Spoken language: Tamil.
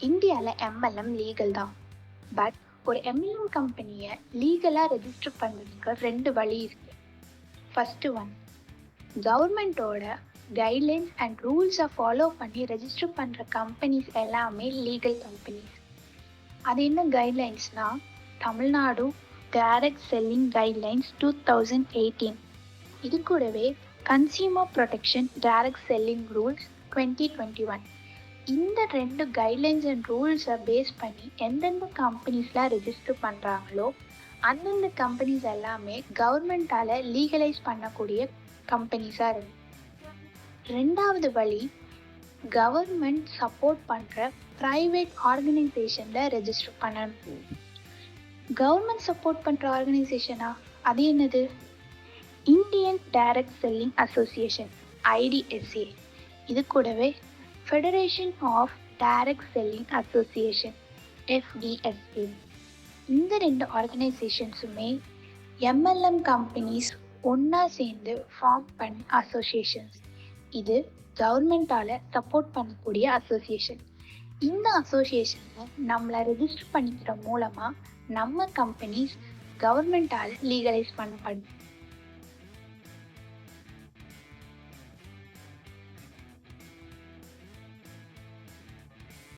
இந்தியாவில் எம்எல்எம் லீகல் தான். பட் ஒரு எம்எல்எம் கம்பெனியை லீகலாக ரெஜிஸ்டர் பண்ணுறதுக்கு ரெண்டு வழி இருக்குது ஃபஸ்ட்டு ஒன் கவர்மெண்ட்டோட கைட்லைன்ஸ் அண்ட் ரூல்ஸை ஃபாலோ பண்ணி ரெஜிஸ்டர் பண்ணுற கம்பெனிஸ் எல்லாமே லீகல் கம்பெனிஸ் அது என்ன கைட்லைன்ஸ்னால் Tamil Nadu direct selling guidelines two thousand eighteen இது கூடவே consumer protection direct selling rules twenty twenty one இந்த ரெண்டு கைட்லைன்ஸ் அண்ட் ரூல்ஸை பேஸ் பண்ணி எந்தெந்த கம்பெனிஸ்லாம் ரெஜிஸ்டர் பண்ணுறாங்களோ அந்தந்த கம்பெனிஸ் எல்லாமே கவர்மெண்ட்டால் லீகலைஸ் பண்ணக்கூடிய கம்பெனிஸாக இருக்கு. ரெண்டாவது வழி கவர்மெண்ட் சப்போர்ட் பண்ணுற ப்ரைவேட் ஆர்கனைசேஷனில் ரெஜிஸ்டர் பண்ணணும். கவர்மெண்ட் சப்போர்ட் பண்ணுற ஆர்கனைசேஷனா அது என்னது? Indian direct selling association IDSA இது கூடவே federation of direct selling association FDSA இந்த ரெண்டு ஆர்கனைசேஷன்ஸுமே எம்எல்எம் கம்பெனிஸ் ஒன்றா சேர்ந்து ஃபார்ம் பண்ண அசோசியேஷன்ஸ் இது கவர்மெண்ட்டால் சப்போர்ட் பண்ணக்கூடிய அசோசியேஷன் இந்த அசோசியேஷனில் நம்மளை ரெஜிஸ்டர் பண்ணிக்கிற மூலமாக நம்ம கம்பெனிஸ் கவர்மெண்ட்டால் லீகலைஸ் பண்ணப்படும்